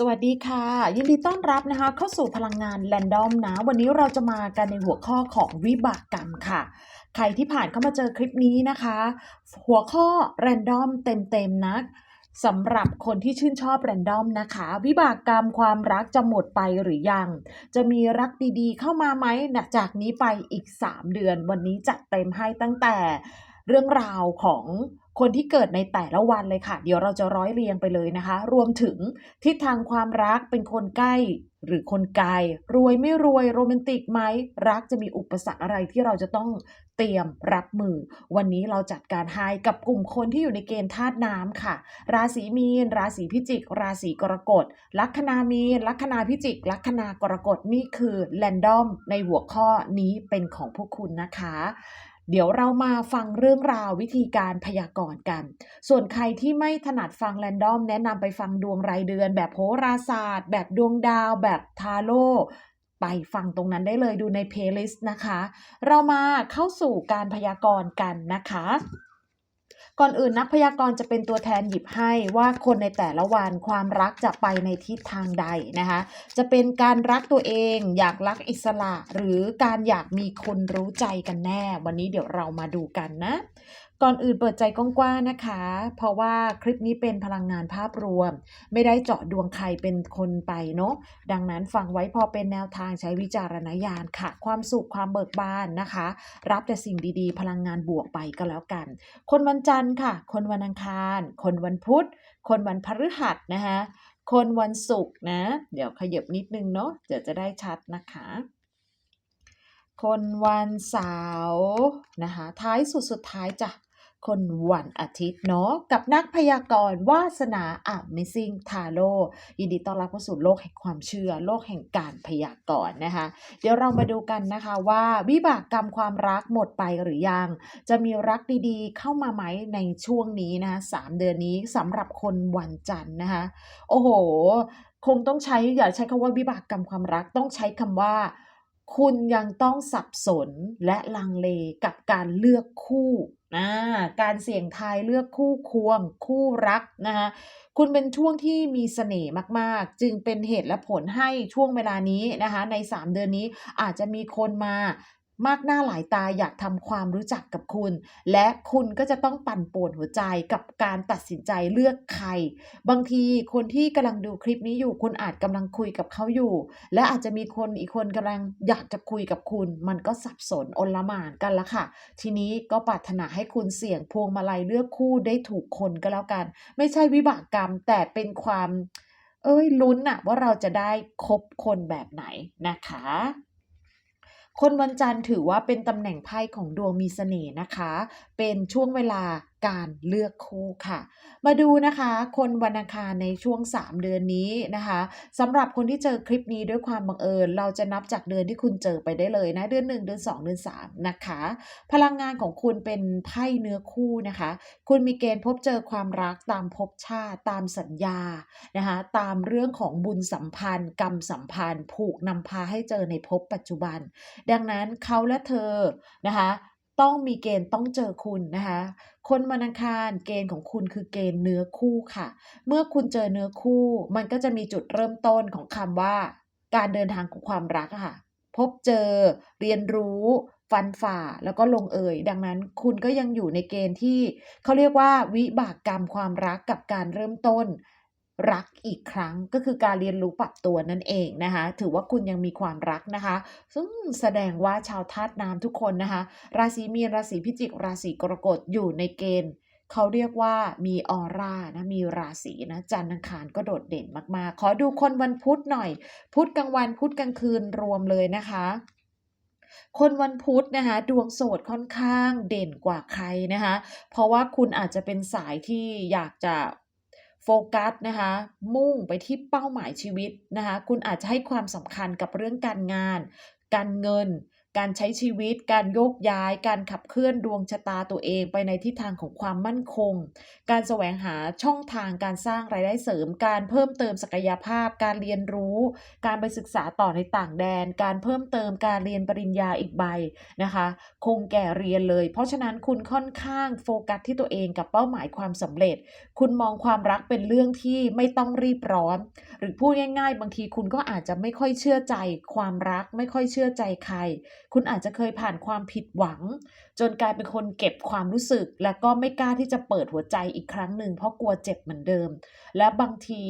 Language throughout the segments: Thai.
สวัสดีค่ะ ยินดีต้อนรับนะคะเข้าสู่พลังงานแรนดอมนะ วันนี้เราจะมากันในหัวข้อของวิบากกรรมค่ะ ใครที่ผ่านเข้ามาเจอคลิปนี้นะคะ หัวข้อแรนดอมเต็มๆนะสำหรับคนที่ชื่นชอบแรนดอมนะคะ วิบากกรรมความรักจะหมดไปหรือยัง จะมีรักดีๆเข้ามาไหมนะจากนี้ไปอีก 3 เดือน วันนี้จัดเต็มให้ตั้งแต่เรื่องราวของ คนที่เกิดในแต่ละวันเลยค่ะ เดี๋ยวเราจะร้อยเรียงไปเลยนะคะ รวมถึงทิศทางความรักเป็นคนใกล้หรือคนไกลรวยไม่รวยโรแมนติกไหมรักจะมีอุปสรรคอะไรที่เราจะต้องเตรียมรับมือ วันนี้เราจัดการให้กับกลุ่มคนที่อยู่ในเกณฑ์ธาตุน้ำค่ะ ราศีมีน ราศีพิจิก ราศีกรกฎลัคนามีนลัคนาพิจิก ลัคนากรกฎนี่คือแรนดอมในหัวข้อนี้เป็นของพวกคุณนะคะ เดี๋ยวเรามาฟังเรื่องราววิธีการพยากรณ์กัน ส่วนใครที่ไม่ถนัดฟังแรนดอมแนะนำไปฟังดวงรายเดือน แบบโหราศาสตร์ แบบดวงดาว แบบทาโร่ไปฟังตรงนั้นได้เลยดูในเพลย์ลิสต์นะคะ เรามาเข้าสู่การพยากรณ์กันนะคะ ก่อนอื่นนักพยากรณ์จะเป็นตัวแทนหยิบให้ว่าคนในแต่ละวันความรักจะไปในทิศทางใดนะคะ จะเป็นการรักตัวเอง อยากรักอิสระ หรือการอยากมีคนรู้ใจกันแน่ วันนี้เดี๋ยวเรามาดูกันนะ ก่อนอื่นเปิดใจกว้างๆนะคะ เพราะว่าคลิปนี้เป็นพลังงานภาพรวม ไม่ได้เจาะดวงใครเป็นคนไปเนาะดังนั้นฟังไว้พอเป็นแนวทางใช้วิจารณญาณค่ะ ความสุขความเบิกบานนะคะ รับแต่สิ่งดีๆ พลังงานบวกไปก็แล้วกัน คนวันจันทร์ค่ะ คนวันอังคาร คนวันพุธ คนวันพฤหัสนะคะคนวันศุกร์นะ เดี๋ยวขยับนิดนึงเนาะเดี๋ยวจะได้ชัดนะคะคนวันเสาร์นะคะท้ายสุดสุดท้ายจ้ะ คนวันอาทิตย์เนาะกับนักพยากรณ์วาสนา Amazing Tarot ยินดีต้อนรับเข้าสู่โลกแห่งความเชื่อ โลกแห่งการพยากรณ์นะคะ เดี๋ยวเรามาดูกันนะคะว่าวิบากกรรมความรักหมดไปหรือยัง จะมีรักดีๆ เข้ามาไหมในช่วงนี้นะคะสามเดือนนี้สำหรับคนวันจันทร์นะคะ โอ้โห คงต้องใช้อย่าใช้คำว่าวิบากกรรมความรักต้องใช้คำว่า คุณยังต้องสับสนและลังเลกับการเลือกคู่นะการเสี่ยงทายเลือกคู่ควง คู่รักนะคะคุณเป็นช่วงที่มีเสน่ห์มากๆ จึงเป็นเหตุและผลให้ช่วงเวลานี้นะคะใน 3 เดือนนี้อาจจะมีคนมา มากหน้าหลายตาอยากทำความรู้จักกับคุณ และคุณก็จะต้องปั่นป่วนหัวใจกับการตัดสินใจเลือกใคร บางทีคนที่กำลังดูคลิปนี้อยู่ คุณอาจกำลังคุยกับเขาอยู่ และอาจจะมีคนอีกคนกำลังอยากจะคุยกับคุณ มันก็สับสนอนละมานกันละค่ะ ทีนี้ก็ปรารถนาให้คุณเสี่ยงพวงมาลัยเลือกคู่ได้ถูกคนก็แล้วกัน ไม่ใช่วิบากกรรมแต่เป็นความ เอ้ยลุ้นอะว่าเราจะได้คบคนแบบไหนนะคะ คนวันจันทร์ถือว่าเป็นตำแหน่งไพ่ของดวงมีเสน่ห์นะคะ เป็นช่วงเวลาการเลือกคู่ค่ะ มาดูนะคะ คนวันอังคารในช่วง 3 เดือนนี้นะคะสำหรับคนที่เจอคลิปนี้ด้วยความบังเอิญ เราจะนับจากเดือนที่คุณเจอไปได้เลยนะ เดือน 1 เดือน 2 เดือน 3 นะคะ พลังงานของคุณเป็นไพ่เนื้อคู่นะคะ คุณมีเกณฑ์พบเจอความรักตามภพชาติตามสัญญานะคะตามเรื่องของบุญสัมพันธ์ กรรมสัมพันธ์ ผูกนำพาให้เจอในภพปัจจุบัน ดังนั้นเขาและเธอนะคะ ต้องมีเกณฑ์ต้องเจอคุณนะคะ คนวันอังคารเกณฑ์ของคุณคือเกณฑ์เนื้อคู่ค่ะ เมื่อคุณเจอเนื้อคู่ มันก็จะมีจุดเริ่มต้นของคำว่า การเดินทางของความรักค่ะ พบเจอ เรียนรู้ฟันฝ่าแล้วก็ลงเอยดังนั้นคุณก็ยังอยู่ในเกณฑ์ที่เขาเรียกว่าวิบากกรรมความรักกับการเริ่มต้น รักอีกครั้งก็คือการเรียนรู้ปรับตัวนั่นเองนะคะ ถือว่าคุณยังมีความรักนะคะ ซึ่งแสดงว่าชาวธาตุน้ำทุกคนนะคะ ราศีมีนราศีพิจิก ราศีกรกฎอยู่ในเกณฑ์เขาเรียกว่ามีออร่านะมีราศีนะจันทร์อังคารก็โดดเด่นมากๆ ขอดูคนวันพุธหน่อย พุธกลางวันพุธกลางคืนรวมเลยนะคะคนวันพุธนะคะดวงโสดค่อนข้างเด่นกว่าใครนะคะเพราะว่าคุณอาจจะเป็นสายที่อยากจะ โฟกัสนะคะมุ่งไปที่เป้าหมายชีวิตนะคะคุณอาจจะให้ความสำคัญกับเรื่องการงาน การเงิน การใช้ชีวิต การโยกย้าย การขับเคลื่อนดวงชะตาตัวเองไปในทิศทางของความมั่นคง การแสวงหาช่องทางการสร้างรายได้เสริม การเพิ่มเติมศักยภาพ การเรียนรู้ การไปศึกษาต่อในต่างแดน การเพิ่มเติมการเรียนปริญญาอีกใบนะคะ คงแก่เรียนเลย เพราะฉะนั้นคุณค่อนข้างโฟกัสที่ตัวเองกับเป้าหมายความสำเร็จ คุณมองความรักเป็นเรื่องที่ไม่ต้องรีบร้อน หรือพูดง่าย ๆ บางทีคุณก็อาจจะไม่ค่อยเชื่อใจความรัก ไม่ค่อยเชื่อใจใครคุณอาจจะเคยผ่านความผิดหวัง จนกลายเป็นคนเก็บความรู้สึก แล้วก็ไม่กล้าที่จะเปิดหัวใจอีกครั้งหนึ่งเพราะกลัวเจ็บเหมือนเดิม และบางที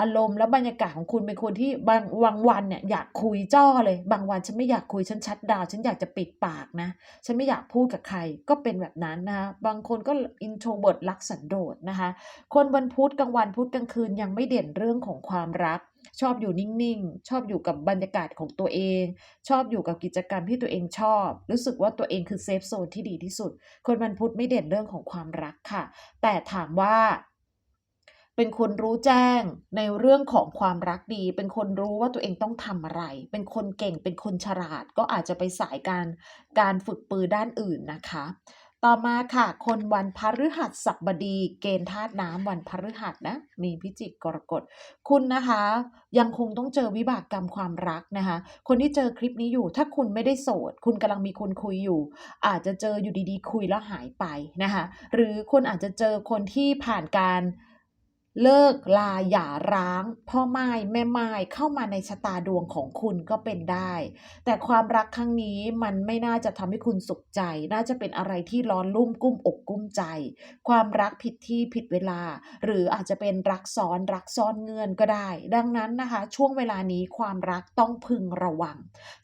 อารมณ์และบรรยากาศของคุณเป็นคนที่บางบางวันเนี่ยอยากคุยจ้อเลย บางวันฉันไม่อยากคุยฉันชัดดาวฉันอยากจะปิดปากนะ ฉันไม่อยากพูดกับใครก็เป็นแบบนั้นนะคะบางคนก็ introvert รักสันโดษนะคะ คนวันพุธกลางวันพุธกลางคืนยังไม่เด่นเรื่องของความรัก ชอบอยู่นิ่งๆ ชอบอยู่กับบรรยากาศของตัวเอง ชอบอยู่กับกิจกรรมที่ตัวเองชอบ รู้สึกว่าตัวเองคือเซฟโซนที่ดีที่สุด คนวันพุธไม่เด่นเรื่องของความรักค่ะ แต่ถามว่าเป็นคนรู้แจ้งในเรื่องของความรักดี เป็นคนรู้ว่าตัวเองต้องทำอะไร เป็นคนเก่ง เป็นคนฉลาด ก็อาจจะไปสายการการฝึกปือด้านอื่นนะคะ ต่อมาค่ะ คนวันพฤหัสบดีเกณฑ์ธาตุน้ำวันพฤหัสนะ มีพิจิกกรกฎ คุณนะคะ ยังคงต้องเจอวิบากกรรมความรักนะคะ คนที่เจอคลิปนี้อยู่ ถ้าคุณไม่ได้โสด คุณกำลังมีคนคุยอยู่ อาจจะเจออยู่ดีๆ คุยแล้วหายไปนะคะ หรือคุณอาจจะเจอคนที่ผ่านการ เลิกลาหย่าร้าง พ่อไม้แม่ไม้เข้ามาในชะตาดวงของคุณก็เป็นได้ แต่ความรักครั้งนี้มันไม่น่าจะทำให้คุณสุขใจ น่าจะเป็นอะไรที่ร้อนรุ่มกุ้มอกกุ้มใจ ความรักผิดที่ผิดเวลา หรืออาจจะเป็นรักซ้อนรักซ่อนเงื่อนก็ได้ ดังนั้นนะคะ ช่วงเวลานี้ความรักต้องพึงระวัง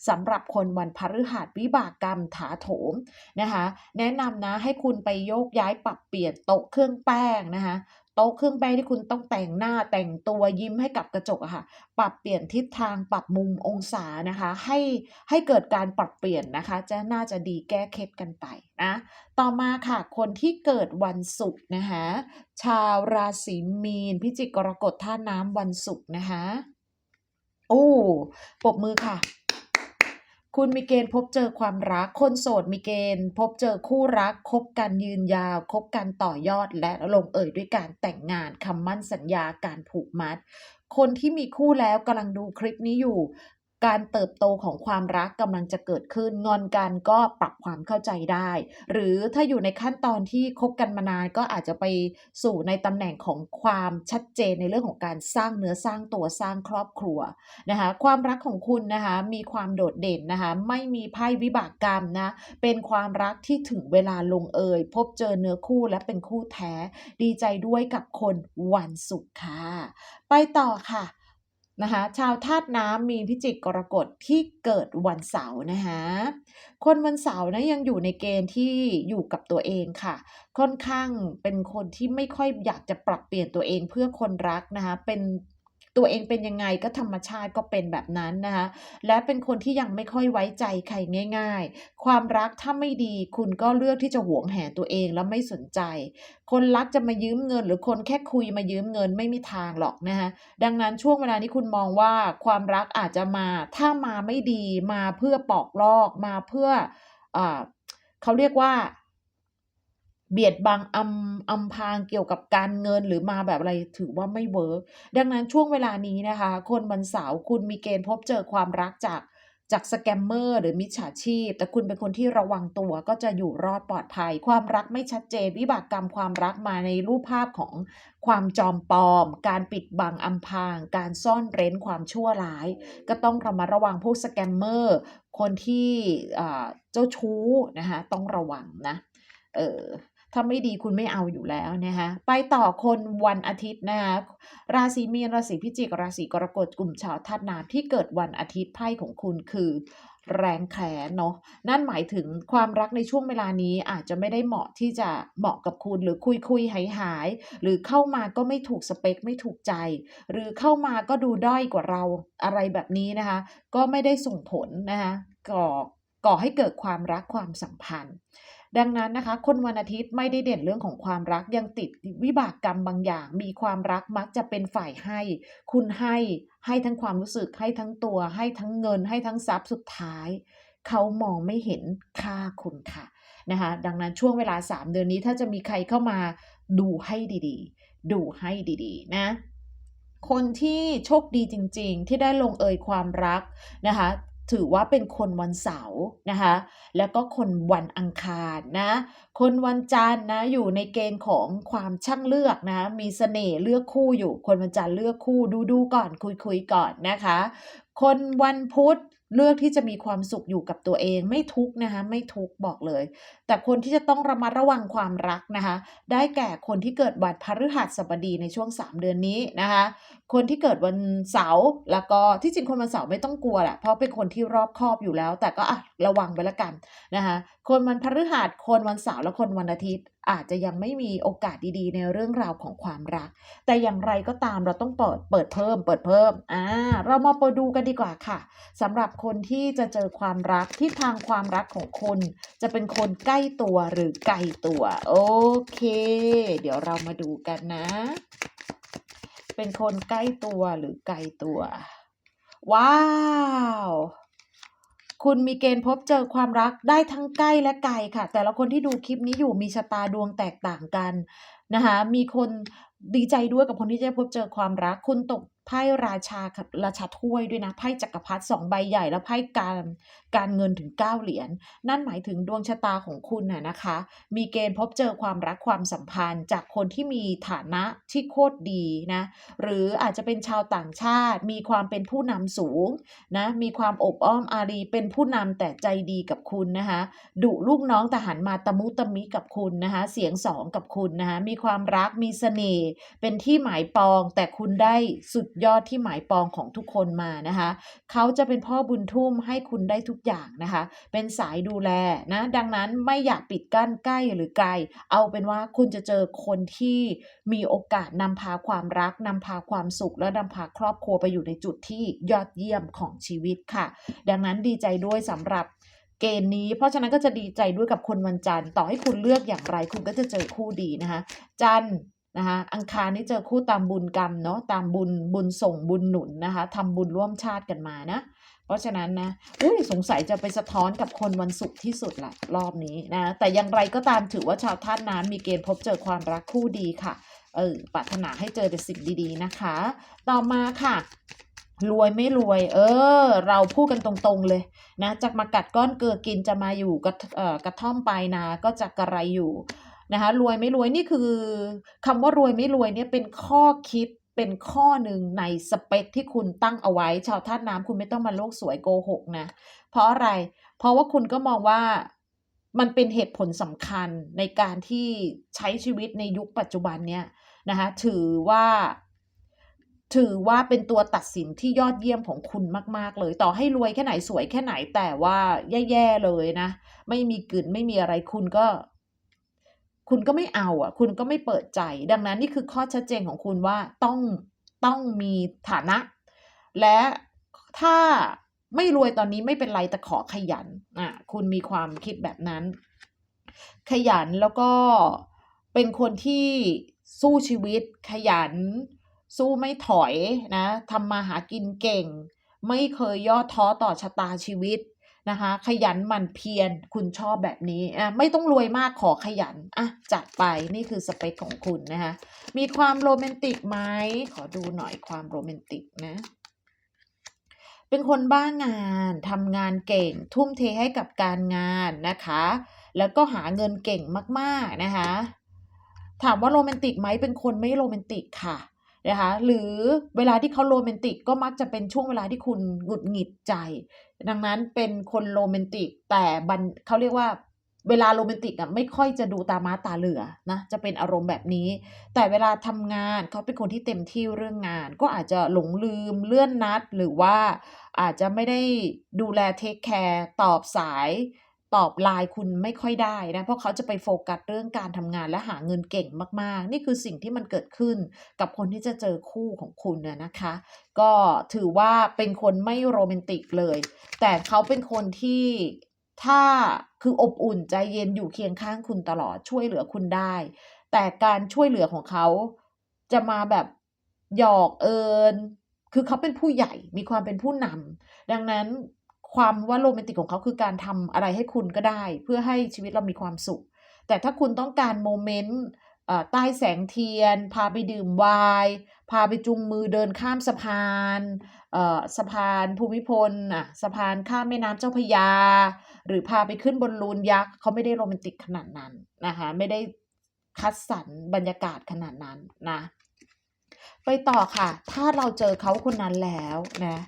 สำหรับคนวันพฤหัสวิบากกรรมถาโถมนะคะ แนะนำนะให้คุณไปโยกย้ายปรับเปลี่ยนโต๊ะเครื่องแป้งนะคะ โต๊ะเครื่องแป้งที่คุณต้องแต่งหน้าแต่งตัวยิ้มให้กับกระจกอะค่ะ ปรับเปลี่ยนทิศทางปรับมุมองศานะคะ ให้ให้เกิดการปรับเปลี่ยนนะคะ จะน่าจะดีแก้เคล็ดกันไปนะต่อมาค่ะ คนที่เกิดวันศุกร์นะคะชาวราศีมีน พิจิกกรกฎท่าน้ำวันศุกร์นะคะโอ้ปรบมือค่ะ คุณมีเกณฑ์พบเจอความรัก คนโสดมีเกณฑ์ พบเจอคู่รัก คบกันยืนยาว คบกันต่อยอดและลงเอยด้วยการแต่งงานคำมั่นสัญญาการผูกมัด คนที่มีคู่แล้วกำลังดูคลิปนี้อยู่ การเติบโตของความรักกำลังจะเกิดขึ้น งอนกันก็ปรับความเข้าใจได้ หรือถ้าอยู่ในขั้นตอนที่คบกันมานานก็อาจจะไปสู่ในตำแหน่งของความชัดเจนในเรื่องของการสร้างเนื้อสร้างตัวสร้างครอบครัวนะคะความรักของคุณนะคะมีความโดดเด่นนะคะไม่มีไพ่วิบากกรรมนะเป็นความรักที่ถึงเวลาลงเอยพบเจอเนื้อคู่และเป็นคู่แท้ ดีใจด้วยกับคนวันศุกร์ค่ะไปต่อค่ะ นะคะชาวธาตุน้ำมีพิจิกกรกฎที่เกิดวันเสาร์นะคะคนวันเสาร์นะยังอยู่ในเกณฑ์ที่อยู่กับตัวเองค่ะ ค่อนข้างเป็นคนที่ไม่ค่อยอยากจะปรับเปลี่ยนตัวเองเพื่อคนรักนะคะเป็น ตัวเองเป็นยังไงก็ธรรมชาติก็เป็นแบบนั้นนะคะและเป็นคนที่ยังไม่ค่อยไว้ใจใครง่าย ๆ ความรักถ้าไม่ดีคุณก็เลือกที่จะหวงแหนตัวเองแล้วไม่สนใจ คนรักจะมายืมเงิน หรือคนแค่คุยมายืมเงินไม่มีทางหรอกนะคะดังนั้นช่วงเวลานี้คุณมองว่าความรักอาจจะมาถ้ามาไม่ดีมาเพื่อปอกลอกมาเพื่ออเขาเรียกว่า เบียดบังอำอำพางเกี่ยวกับการเงินหรือมาแบบอะไรถือว่าไม่เวิร์กดังนั้นช่วงเวลานี้นะคะ คนวันเสาร์คุณมีเกณฑ์พบเจอความรักจากจากสแกมเมอร์หรือมิจฉาชีพ แต่คุณเป็นคนที่ระวังตัวก็จะอยู่รอดปลอดภัย ความรักไม่ชัดเจน วิบากกรรมความรักมาในรูปภาพของความจอมปลอม การปิดบังอำพราง การซ่อนเร้นความชั่วร้าย ก็ต้องระมัดระวังพวกสแกมเมอร์ คนที่เจ้าชู้นะคะต้องระวังนะ เออ ถ้าไม่ดีคุณไม่เอาอยู่แล้วนะคะไปต่อคนวันอาทิตย์นะคะราศีมีนราศีพิจิกราศีกรกฎกลุ่มชาวธาตุน้ำที่เกิดวันอาทิตย์ไพ่ของคุณคือแรงแขนเนาะนั่นหมายถึงความรักในช่วงเวลานี้อาจจะไม่ได้เหมาะที่จะเหมาะกับคุณหรือคุยคุยหายหายหรือเข้ามาก็ไม่ถูกสเปคไม่ถูกใจ หรือเข้ามาก็ดูด้อยกว่าเราอะไรแบบนี้นะคะ ก็ไม่ได้ส่งผลนะคะก่อ ก่อให้เกิดความรักความสัมพันธ์ ดังนั้นนะคะ คนวันอาทิตย์ไม่ได้เด่นเรื่องของความรักยังติดวิบากกรรมบางอย่าง มีความรักมักจะเป็นฝ่ายให้ คุณให้ให้ทั้งความรู้สึกให้ทั้งตัว ให้ทั้งเงิน ให้ทั้งทรัพย์สุดท้าย เขามองไม่เห็นค่าคุณค่ะนะคะดังนั้นช่วงเวลา 3 เดือนนี้ถ้าจะมีใครเข้ามาดูให้ดีๆ ดูให้ดีๆ นะ คนที่โชคดีจริง ๆ ที่ได้ลงเอยความรักนะคะ ถือว่าเป็นคนวันเสาร์นะคะ แล้วก็คนวันอังคารนะ คนวันจันทร์นะอยู่ในเกณฑ์ของความช่างเลือกนะ มีเสน่ห์เลือกคู่อยู่ คนวันจันทร์เลือกคู่ดูดูก่อนคุยคุยก่อนนะคะ คนวันพุธเลือกที่จะมีความสุขอยู่กับตัวเองไม่ทุกนะคะไม่ทุกบอกเลย แต่คนที่จะต้องระมัดระวังความรักนะคะ ได้แก่คนที่เกิดวันพฤหัสบดีในช่วง 3 เดือนนี้นะคะ คนที่เกิดวันเสาร์แล้วก็ที่จริงคนวันเสาร์ไม่ต้องกลัวแหละเพราะเป็นคนที่รอบคอบอยู่แล้ว แต่ก็อะระวังไว้ละกันนะคะคนวันพฤหัสคนวันเสาร์และคนวันอาทิตย์อาจจะยังไม่มีโอกาสดีๆ ในเรื่องราวของความรัก แต่อย่างไรก็ตามเราต้องเปิดเปิดเพิ่ม เปิดเพิ่มอ่าเรามาไปดูกันดีกว่าค่ะสำหรับคนที่จะเจอความรักที่ทางความรักของคุณจะเป็นคนใกล้ตัวหรือไกลตัว โอเค เดี๋ยวเรามาดูกันนะ เป็นคนใกล้ตัวหรือไกลตัว ว้าว คุณมีเกณฑ์พบเจอความรักได้ทั้งใกล้และไกลค่ะ แต่ละคนที่ดูคลิปนี้อยู่มีชะตาดวงแตกต่างกันนะคะมีคนดีใจด้วยกับคนที่จะพบเจอความรัก คุณตก ไพ่ราชากับราชาถ้วยด้วยนะไพ่จักรพรรดิสองใบใหญ่ แล้วไพ่การการเงินถึง 9 เหรียญนั่นหมายถึงดวงชะตาของคุณน่ะนะคะ มีเกณฑ์พบเจอความรักความสัมพันธ์ จากคนที่มีฐานะที่โคตรดีนะหรืออาจจะเป็นชาวต่างชาติ มีความเป็นผู้นำสูงนะมีความอบอ้อมอารีเป็นผู้นำแต่ใจดีกับคุณนะคะดุลูกน้องแต่หันมาตะมุตะมิกับคุณนะคะเสียงสองกับคุณนะคะมีความรักมีเสน่ห์เป็นที่หมายปองแต่คุณได้สุดยอดที่หมายปองของทุกคนมานะคะเขาจะเป็นพ่อบุญทุ่มให้คุณได้ทุกอย่างนะคะ เป็นสายดูแลนะดังนั้นไม่อยากปิดกั้นใกล้หรือไกล เอาเป็นว่าคุณจะเจอคนที่มีโอกาสนำพาความรักนำพาความสุข และนำพาครอบครัวไปอยู่ในจุดที่ยอดเยี่ยมของชีวิตค่ะ ดังนั้นดีใจด้วยสำหรับเกณฑ์นี้เพราะฉะนั้นก็จะดีใจด้วยกับคนวันจันทร์ต่อให้คุณเลือกอย่างไรคุณก็จะเจอคู่ดีนะคะ จันทร์ นะคะอังคารนี่เจอคู่ตามบุญกรรมเนาะตามบุญบุญส่งบุญหนุนนะคะทำบุญร่วมชาติกันมานะ เพราะฉะนั้นนะอุ้ยสงสัยจะไปสะท้อนกับคนวันศุกร์ที่สุดละรอบนี้นะแต่อย่างไรก็ตามถือว่าชาวธาตุน้ำมีเกณฑ์พบเจอความรักคู่ดีค่ะเออปรารถนาให้เจอแต่สิ่งดีๆนะคะ ต่อมาค่ะรวยไม่รวย เออ เราพูดกันตรงๆเลยนะจากมากัดก้อนเกลือกินจะมาอยู่กระเอ่อกระท่อมปลายนาก็จะกระไรอยู่ นะคะรวยไม่รวยนี่คือคำว่ารวยไม่รวยเนี่ยเป็นข้อคิดเป็นข้อหนึ่งในสเปคที่คุณตั้งเอาไว้ ชาวธาตุน้ำคุณไม่ต้องมาโลกสวยโกหกนะ เพราะอะไร เพราะว่าคุณก็มองว่ามันเป็นเหตุผลสำคัญในการที่ใช้ชีวิตในยุคปัจจุบันเนี่ยนะคะถือว่า ถือว่าเป็นตัวตัดสินที่ยอดเยี่ยมของคุณมาก ๆ เลย ต่อให้รวยแค่ไหนสวยแค่ไหนแต่ว่าแย่ๆเลยนะ ไม่มีกลิ่นไม่มีอะไรคุณก็ คุณก็ไม่เอาอะ คุณก็ไม่เปิดใจ ดังนั้นนี่คือข้อชัดเจนของคุณว่าต้องต้องมีฐานะ และถ้าไม่รวยตอนนี้ไม่เป็นไรแต่ขอขยันอะคุณมีความคิดแบบนั้น ขยันแล้วก็เป็นคนที่สู้ชีวิตขยัน สู้ไม่ถอยนะทำมาหากินเก่ง ไม่เคยย่อท้อต่อชะตาชีวิต นะคะ ขยันหมั่นเพียรคุณชอบแบบนี้อะไม่ต้องรวยมากขอขยันอะจัดไปนี่คือสเปคของคุณนะคะมีความโรแมนติกไหมขอดูหน่อยความโรแมนติกนะเป็นคนบ้างานทำงานเก่ง ทุ่มเทให้กับการงานนะคะ แล้วก็หาเงินเก่งมากๆนะคะ ถามว่าโรแมนติกไหมเป็นคนไม่โรแมนติกค่ะ นะคะหรือเวลาที่เขาโรแมนติกก็มักจะเป็นช่วงเวลาที่คุณหงุดหงิดใจ ดังนั้นเป็นคนโรแมนติกแต่บันเขาเรียกว่าเวลาโรแมนติกอะไม่ค่อยจะดูตาม้าตาเหลือนะจะเป็นอารมณ์แบบนี้ แต่เวลาทำงานเขาเป็นคนที่เต็มที่เรื่องงาน ก็อาจจะหลงลืมเลื่อนนัด หรือว่าอาจจะไม่ได้ดูแลเทคแคร์ตอบสาย ตอบไลน์คุณไม่ค่อยได้นะ เพราะเขาจะไปโฟกัสเรื่องการทำงานและหาเงินเก่งมากๆ นี่คือสิ่งที่มันเกิดขึ้นกับคนที่จะเจอคู่ของคุณน่นะคะ ก็ถือว่าเป็นคนไม่โรแมนติกเลย แต่เขาเป็นคนที่ถ้าคืออบอุ่นใจเย็นอยู่เคียงข้างคุณตลอดช่วยเหลือคุณได้ แต่การช่วยเหลือของเขาจะมาแบบหยอกเอิญคือเขาเป็นผู้ใหญ่มีความเป็นผู้นำดังนั้น ความว่าโรแมนติกของเขาคือการทำอะไรให้คุณก็ได้ เพื่อให้ชีวิตเรามีความสุข แต่ถ้าคุณต้องการโมเมนต์ใต้แสงเทียน พาไปดื่มไวน์พาไปจูงมือเดินข้ามสะพานสะพานภูมิพลน่ะสะพานข้ามแม่น้ำเจ้าพยา หรือพาไปขึ้นบนลูนยักษ์เขาไม่ได้โรแมนติกขนาดนั้นนะคะไม่ได้คัดสรรบรรยากาศขนาดนั้นนะ ไปต่อค่ะ ถ้าเราเจอเขาคนนั้นแล้วนะ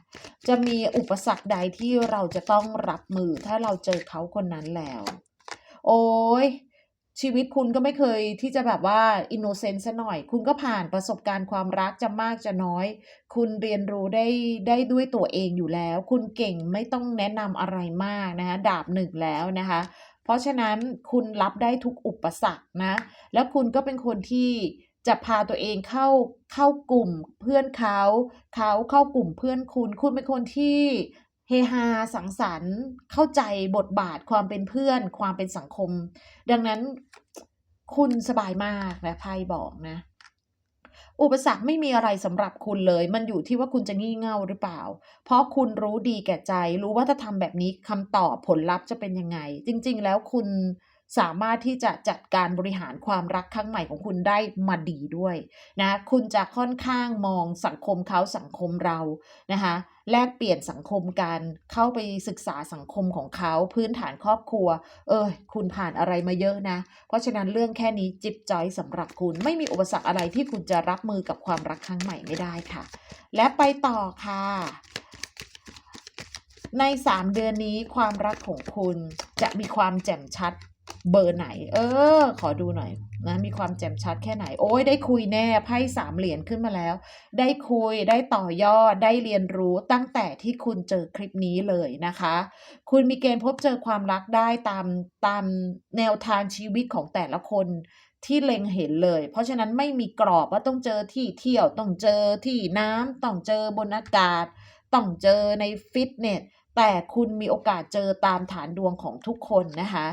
จะมีอุปสรรคใดที่เราจะต้องรับมือ ถ้าเราเจอเขาคนนั้นแล้ว โอ้ยชีวิตคุณก็ไม่เคยที่จะแบบว่าอินโนเซนต์ซะหน่อย คุณก็ผ่านประสบการณ์ความรักจะมากจะน้อย คุณเรียนรู้ได้ได้ด้วยตัวเองอยู่แล้ว คุณเก่งไม่ต้องแนะนำอะไรมากนะคะดาบหนึ่งแล้วนะคะ เพราะฉะนั้นคุณรับได้ทุกอุปสรรคนะ แล้วคุณก็เป็นคนที่ จะพาตัวเองเข้าเข้ากลุ่มเพื่อนเขาเขาเข้ากลุ่มเพื่อนคุณ คุณเป็นคนที่เฮฮาสังสรรค์ เข้าใจบทบาทความเป็นเพื่อน ความเป็นสังคม ดังนั้นคุณสบายมากนะไพ่บอกนะ อุปสรรคไม่มีอะไรสำหรับคุณเลย มันอยู่ที่ว่าคุณจะงี่เง่าหรือเปล่า เพราะคุณรู้ดีแก่ใจ รู้ว่าถ้าทำแบบนี้คำตอบผลลัพธ์จะเป็นยังไง จริง ๆ แล้วคุณ สามารถที่จะจัดการบริหารความรักครั้งใหม่ของคุณได้มาดีด้วยนะคุณจะค่อนข้างมองสังคมเขาสังคมเรานะคะแลกเปลี่ยนสังคมกันเข้าไปศึกษาสังคมของเขาพื้นฐานครอบครัว เออ คุณผ่านอะไรมาเยอะนะ เพราะฉะนั้นเรื่องแค่นี้จิบจอยสำหรับคุณไม่มีอุปสรรคอะไรที่คุณจะรับมือกับความรักครั้งใหม่ไม่ได้ค่ะ และไปต่อค่ะใน 3 เดือนนี้ความรักของคุณจะมีความแจ่มชัด เบอร์ไหน เออ ขอดูหน่อยนะมีความแจ่มชัดแค่ไหน โอ้ยได้คุยแน่ไพ่สามเหรียญขึ้นมาแล้ว ได้คุยได้ต่อยอดได้เรียนรู้ตั้งแต่ที่คุณเจอคลิปนี้เลยนะคะ คุณมีเกณฑ์พบเจอความรักได้ตามตามแนวทางชีวิตของแต่ละคนที่เล็งเห็นเลย เพราะฉะนั้นไม่มีกรอบว่าต้องเจอที่เที่ยวต้องเจอที่น้ำต้องเจอบนอากาศ ต้องเจอในฟิตเนสแต่คุณมีโอกาสเจอตามฐานดวงของทุกคนนะคะ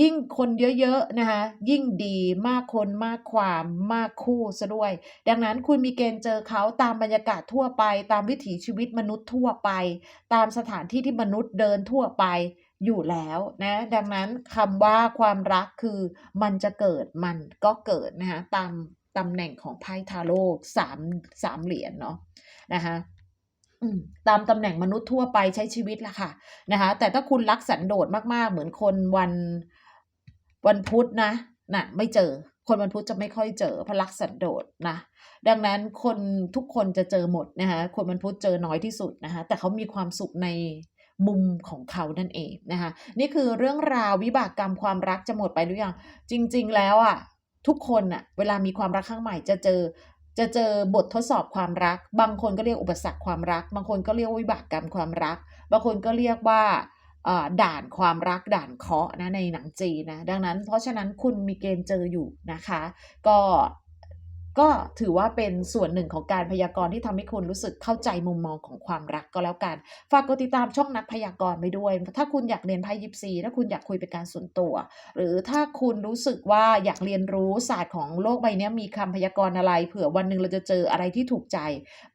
ยิ่งคนเยอะๆนะคะยิ่งดีมากคนมากความมากคู่ซะด้วย ดังนั้นคุณมีเกณฑ์เจอเขาตามบรรยากาศทั่วไป ตามวิถีชีวิตมนุษย์ทั่วไป ตามสถานที่ที่มนุษย์เดินทั่วไปอยู่แล้วนะดังนั้นคำว่าความรักคือมันจะเกิดมันก็เกิดนะคะตามตำแหน่งของไพ่ทาโร่สามสามเหรียญเนาะนะคะตามตำแหน่งมนุษย์ทั่วไปใช้ชีวิตละค่ะนะคะแต่ถ้าคุณรักสันโดษมากๆ เหมือนคนวัน วันพุธนะน่ะไม่เจอ คนวันพุธจะไม่ค่อยเจอพราะรักสันโดษนะ ดังนั้นคนทุกคนจะเจอหมดนะคะคนวันพุธเจอน้อยที่สุดนะคะแต่เขามีความสุขในมุมของเขานั่นเองนะคะนี่คือเรื่องราววิบากกรรมความรักจะหมดไปหรือยังจริง ๆ แล้วอะทุกคนอะเวลามีความรักครั้งใหม่จะเจอจะเจอบททดสอบความรัก บางคนก็เรียกอุปสรรคความรัก บางคนก็เรียกวิบากกรรมความรัก บางคนก็เรียกว่า ด่านความรักด่านเคาะนะในหนังจีนนะดังนั้นเพราะฉะนั้นคุณมีเกณฑ์เจออยู่นะคะ ก็ ก็ถือว่าเป็นส่วนหนึ่งของการพยากรณ์ที่ทำให้คุณรู้สึกเข้าใจมุมมองของความรักก็แล้วกัน ฝากกดติดตามช่องนักพยากรณ์ไปด้วย ถ้าคุณอยากเรียนไพ่ยิปซีถ้าคุณอยากคุยเป็นการส่วนตัว หรือถ้าคุณรู้สึกว่าอยากเรียนรู้ศาสตร์ของโลกใบนี้มีคำพยากรณ์อะไร เผื่อวันหนึ่งเราจะเจออะไรที่ถูกใจ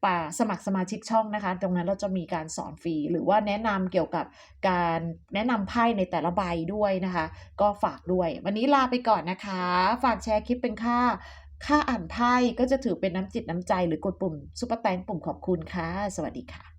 ป่าสมัครสมาชิกช่องนะคะ ตรงนั้นเราจะมีการสอนฟรี หรือว่าแนะนำเกี่ยวกับการแนะนำไพ่ในแต่ละใบด้วยนะคะ ก็ฝากด้วย วันนี้ลาไปก่อนนะคะ ฝากแชร์คลิปเป็นค่า ค่าอ่านไพ่ก็จะถือเป็นน้ำจิตน้ำใจหรือกดปุ่มซุปเปอร์แตงปุ่มขอบคุณค่ะ สวัสดีค่ะ